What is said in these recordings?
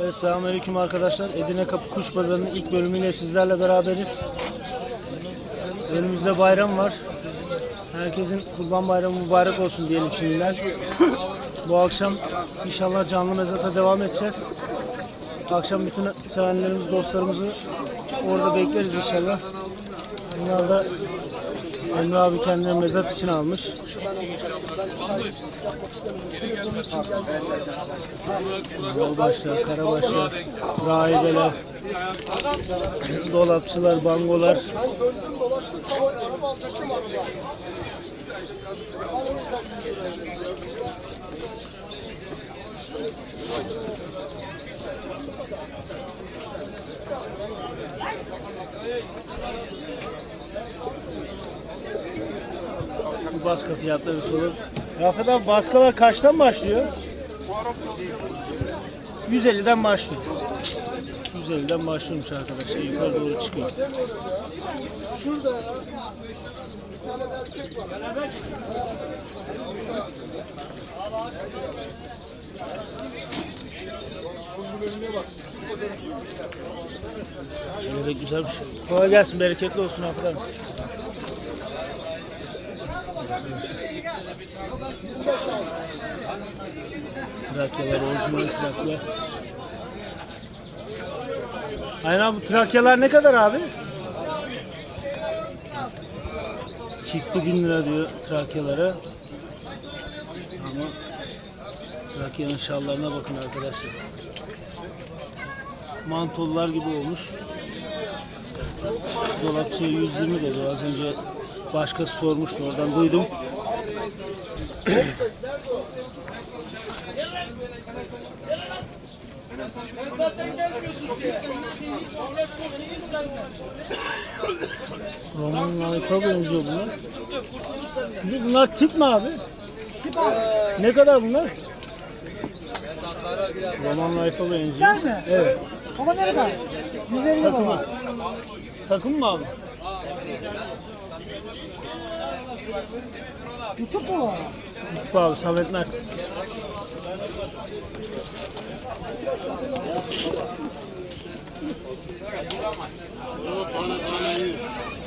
Evet, selamünaleyküm arkadaşlar. Edirne Kapı Kuş Pazarı'nın ilk bölümüyle sizlerle beraberiz. Önümüzde bayram var. Herkesin kurban bayramı mübarek olsun diyelim şimdiden. Bu akşam inşallah canlı mezata devam edeceğiz. Akşam bütün sevenlerimiz, dostlarımızı orada bekleriz inşallah. Bunlar da Emre abi kendine mezat için almış. Yolbaşlar, karabaşlar, rahibeler, dolapçılar, bangolar. Bu baska fiyatları sorun. Rafet abi baskalar kaçtan başlıyor? 150'den başlıyor. 150'den başlıyormuş arkadaşlar. Yukarı doğru çıkıyor. Şöyle de güzel bir şey. Kolay gelsin, bereketli olsun abi. Trakyalar, orijinal Trakya. Aynen abi bu Trakyalar ne kadar abi? Çifti 1000 lira diyor Trakyalara. Ama Trakya'nın şallarına bakın arkadaşlar. Mantollar gibi olmuş. Dolapçıya 120 dedi. Az önce başkası sormuştu. Oradan duydum. Roman Life'a benziyor bunlar. Bu- Bunlar tip mi abi? Ne kadar bunlar? Roman Life'a benziyor. Güzel mi? Evet. Baba ne kadar? 150 Takımı. baba. Takım mı abi? YouTube mu? Yusuf abi.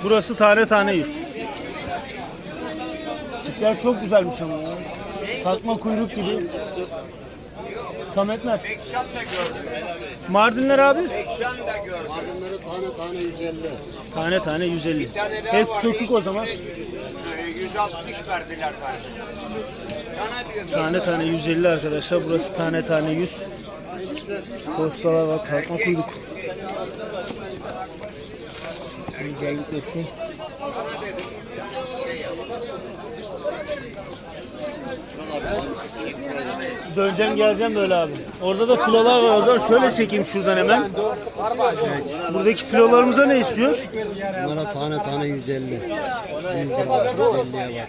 Burası tane tane yüz. Tipler çok güzelmiş ama ya. Takma kuyruk gibi. Samet Mert. Mardinler abi? Mardinleri tane tane 150. Tane tane 150. Hepsi sökük o zaman. 160 verdiler bana. Tane tane 150 arkadaşlar. Burası tane tane 100. Postalar var. Takma kuyruk. Özellikle şu. Döneceğim geleceğim böyle abi. Orada da filolar var o zaman şöyle çekeyim şuradan hemen. Buradaki filolarımıza ne istiyoruz? Bunlara tane tane 150. 150 var, 150'ye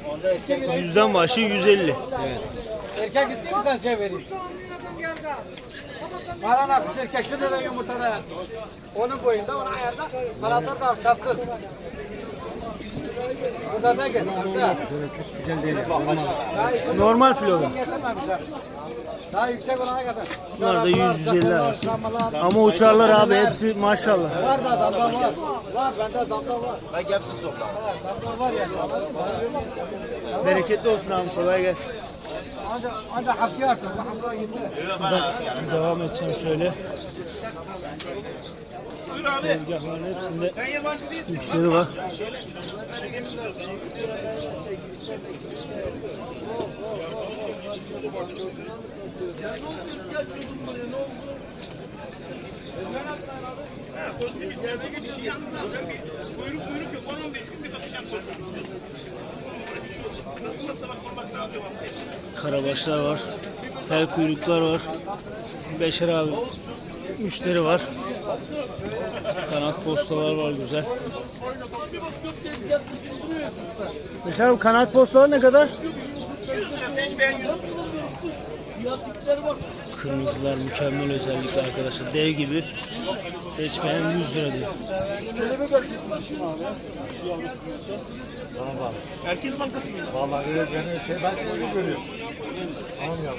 var. Yüzden başlıyor 150. Erkek istiyorsan şey vereyim. Bana ne yapmış erkek şimdi de yumurtada. Onun boyunda onun ayarda. Kanatlar da çapkın. Burada da gel. Şöyle çok güzel değil. Normal. Normal. Daha yüksek olana kadar. Bunlar da 100-150 arası. Ama uçarlar abi hepsi maşallah. Var da damla var. Var bende damla var. Ben hepsi sokak. Damla var yani. Bereketli olsun abi kolay gelsin. Ancak ancak haftaya artık. Haftaya gitti. Devam edeceğim şöyle. Tezgahların hepsinde müşteri var. Ha, kostüm istiyorsa bir şey yalnız alacak. Bir kuyruk kuyruk yok. 10-15 gün bir bakacağım kostüm istiyorsa. Böyle bir şey olacak. Satılmazsa bak bak ne yapacağım haftaya. Karabaşlar var. Tel kuyruklar var. Beşer abi müşteri var. Kanat postalar var güzel. Beşer abi kanat postalar ne kadar? 100 lira seç beğen 100 Kırmızılar mükemmel özellikle arkadaşlar. Dev gibi. Seçmeyen 100 lira diyor. Tamam abi. Merkez Bankası mı? Vallahi öyle ben, ben seni öyle görüyorum. Tamam ya.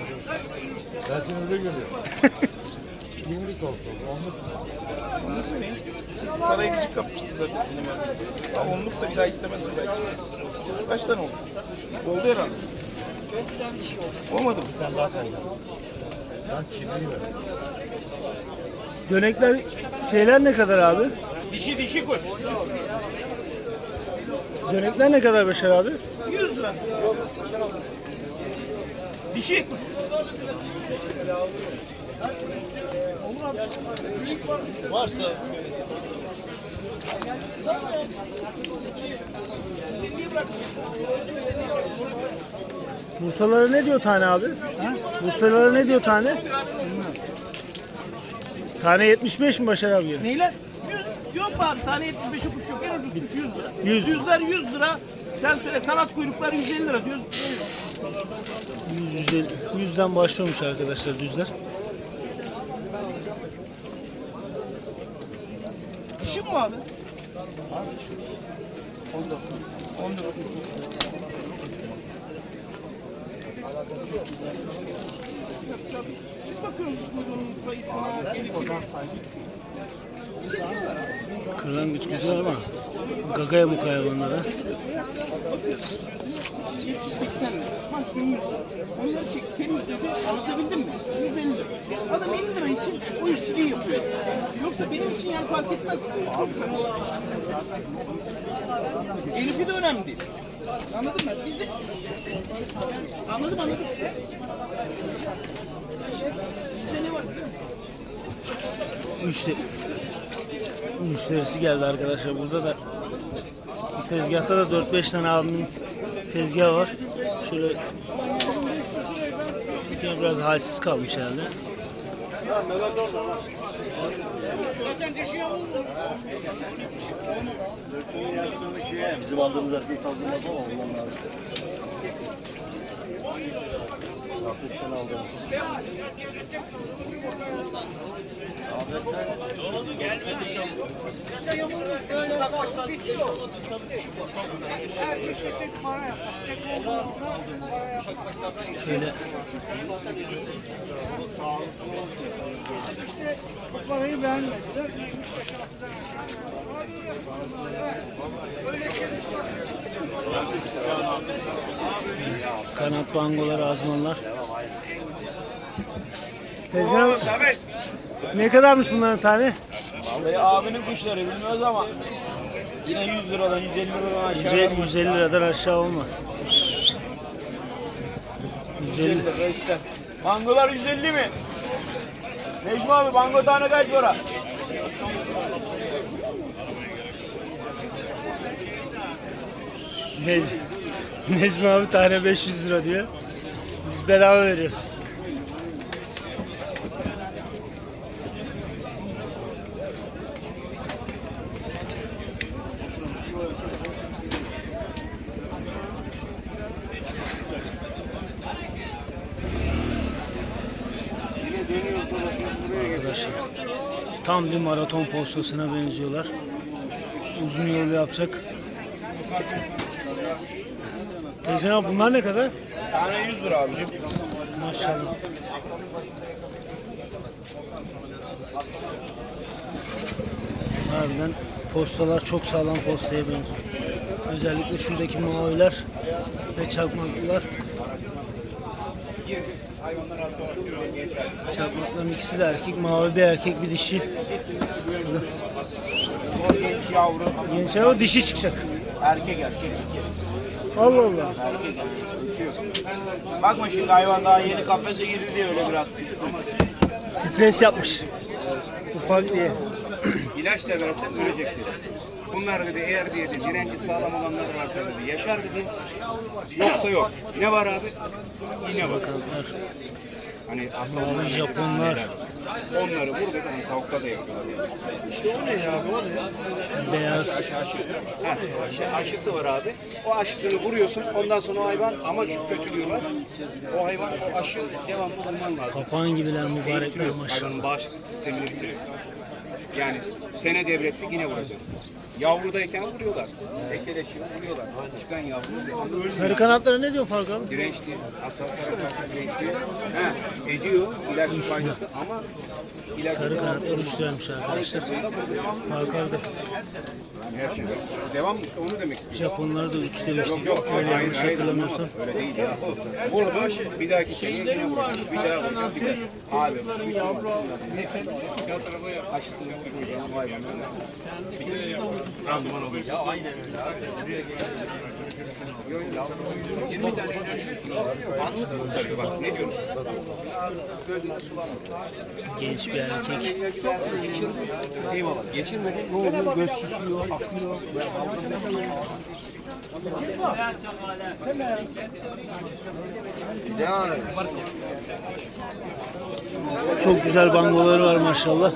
Ben seni öyle görüyorum. Yumruk olsun. Onluk Parayı gıcık kapmıştım zaten sinema. Ya onluk da bir daha istemezsin belki. Kaç tane oldu? Oldu herhalde. Olmadı mı? bir tane daha kaldı. Lan kirliyi ver. Dönekler şeyler ne kadar abi? Dişi dişi kuş. Dönekler ne kadar Beşer abi? 100 lira. Dişi kuş. Varsa Bursalara ne diyor tane abi? Bursalara ne diyor tane? Tane 75 mi Başar abi? gene? Neyler? Yüz- Yok be abi tane 75 kuş yok. En ucuz kuş 100 lira. 100. Yüzler 100 lira. Sen söyle kanat kuyruklar 150 lira diyoruz. 100, 150, 100'den başlıyormuş arkadaşlar düzler. Dişi mi abi? Biz, siz bakıyorsunuz kuyruğunun sayısına, gelip Kırlangıç güzel ama gagaya mı hayvanlara? 70-80 lira. Maksimum 100 lira. Onları çek, temizledi, anlatabildim mi? 150 lira. Adam 50 lira için o işçiliği yapıyor. Yoksa benim için yani fark etmez. Çok. Elif'i de önemli değil. Anladın mı? Biz de... Anladım anladım. Bizde ne var biliyor musun? Müşteri, müşterisi geldi arkadaşlar. Burada da tezgahta da 4-5 tane abimin tezgahı var. Şöyle tane biraz halsiz kalmış herhalde. Bizim aldığımız erkeği kaldırmadı ama ondan lazım. Hafiften aldığımız. Şöyle Parayı beğenmediler. Kanat bangolar, azmanlar. Tezgah ne kadarmış bunların tane? Vallahi abinin kuşları bilmiyoruz ama yine 100 liradan 150 liradan aşağı 150, 150 liradan aşağı olmaz. 150. 150 lira ister. Mangolar 150 mi? Necmi abi mango tane kaç para? Necmi, Necmi abi tane 500 lira diyor. Biz bedava veriyoruz. Arkadaşlar tam bir maraton postasına benziyorlar. Uzun yol yapacak. Teyzen abi bunlar ne kadar? Tane 100 lira abicim. Maşallah. Harbiden postalar çok sağlam postaya benziyor. Özellikle şuradaki maviler ve çakmaklılar. Çakmakların ikisi de erkek. Mavi bir erkek bir dişi. Genç yavru. Genç o dişi çıkacak. Erkek erkek. Allah Allah. Bakma şimdi hayvan daha yeni kafese girdi diye öyle biraz küstü. Stres yapmış. Ufak diye. İlaç da versen ölecek dedi. Bunlar dedi eğer dedi direnci sağlam olanlar varsa dedi yaşar dedi. Yoksa yok. Ne var abi? Yine var. Hani aslan Mavi Japonlar. Onları burada hani tavukta da yapıyorlar. Yani. İşte o ne ya? O ne? Beyaz. Ha, işte aşısı var abi. O aşısını vuruyorsun. Ondan sonra o hayvan ama kötü diyorlar. O hayvan o aşı devamlı bulman lazım. Papağan gibiler mübarekler Bitiriyor. maşallah. Hayvanın bağışıklık sistemini bitiriyor. Yani sene devrettik yine vuracak. Yavrudayken vuruyorlar. Tekeleşip vuruyorlar. Çıkan yavru. Sarı kanatlara ne diyor Faruk abi? Dirençli, hastalıklara karşı dirençli. Ha, ediyor ilaç faydası ama ilaç Sarı kanatlar uçlarmış arkadaşlar. Faruk abi de her şey. Devam işte onu demek istiyorum. Japonları da uç demişti. Yok yok Öyle yanlış hatırlamıyorsam. Öyle değil ya. Vurdu bir dahaki sene yine vurdu. Bir daha vurdu. Bir daha. Abi. Aşısını yapıyor. Vay be. Randıman oluyor. Ya aynen öyle abi. Tabii bak ne diyorsun? Genç bir erkek. Eyvallah. Geçirmedi. Ne oluyor? Göz şişiyor, akıyor. Çok güzel bangoları var maşallah.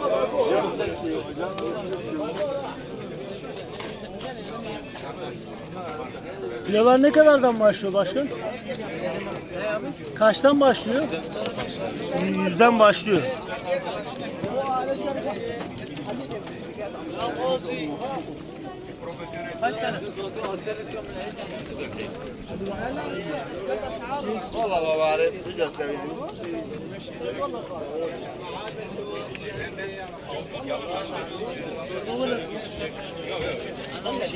Filolar ne kadardan başlıyor başkan? Kaçtan başlıyor? Yüzden başlıyor.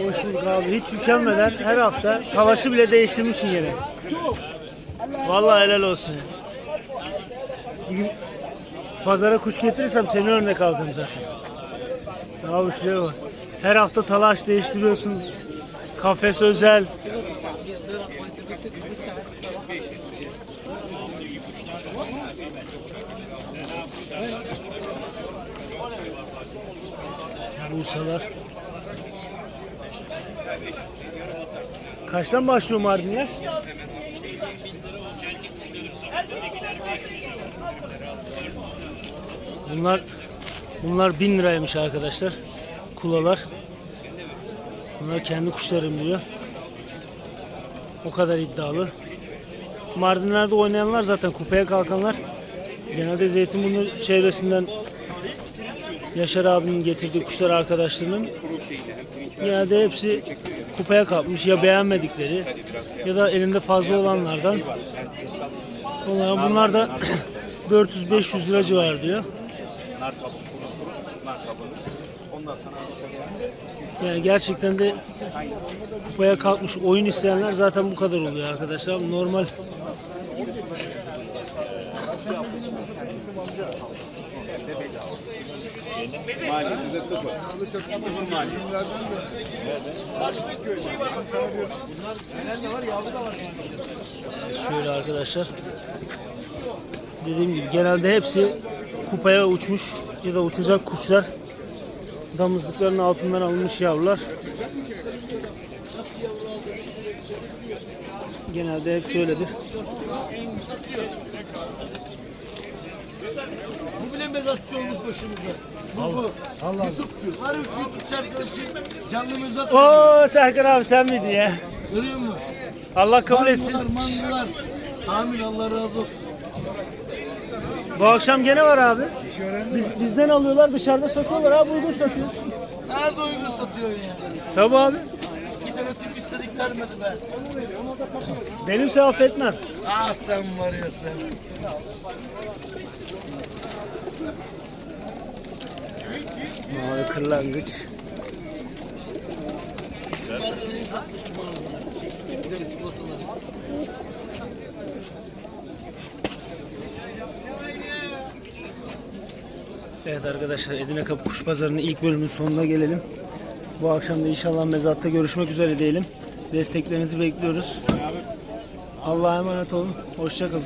Hoş bulduk abi. Hiç üşenmeden her hafta talaşı bile değiştirmişsin yine. Vallahi helal olsun. Pazara kuş getirirsem seni örnek alacağım zaten. Abi şuraya bak. Her hafta talaş değiştiriyorsun. Kafes özel. Bursalar. Kaçtan başlıyor Mardinler? Bunlar bunlar bin liraymış arkadaşlar. Kulalar. Bunlar kendi kuşlarım diyor. O kadar iddialı. Mardinler'de oynayanlar zaten kupaya kalkanlar. Genelde Zeytinburnu çevresinden Yaşar abinin getirdiği kuşlar arkadaşlarının genelde hepsi kupaya kalkmış ya beğenmedikleri ya da elinde fazla olanlardan. Bunlar, bunlar da 400-500 lira civarı diyor. Yani gerçekten de kupaya kalkmış oyun isteyenler zaten bu kadar oluyor arkadaşlar. Normal maliyet. Şöyle arkadaşlar. Dediğim gibi genelde hepsi kupaya uçmuş ya da uçacak kuşlar. Damızlıkların altından alınmış yavrular. Genelde hep öyledir. Bu bile mezatçı olmuş başımıza. Bu bu. Allah YouTube'cu. Var ya şu YouTube'cu arkadaşı canlı mezat. Oo Serkan abi sen miydin ya? Görüyor musun? Allah kabul etsin. Mangular mangular. Amin Allah razı olsun. Bu akşam gene var abi. Biz, bizden alıyorlar dışarıda satıyorlar abi uygun satıyoruz. Nerede uygun satıyorsun ya? Tabii abi. Bir tane tip istedik vermedi be. Benimse affetmem. Ah sen var ya sen. Mavi kırlangıç. Markayı satmış bu mangular. Bir tane çikolataları. Evet arkadaşlar Edirne Kapı Kuş Pazarı'nın ilk bölümünün sonuna gelelim. Bu akşam da inşallah mezatta görüşmek üzere diyelim. Desteklerinizi bekliyoruz. Allah'a emanet olun. Hoşçakalın.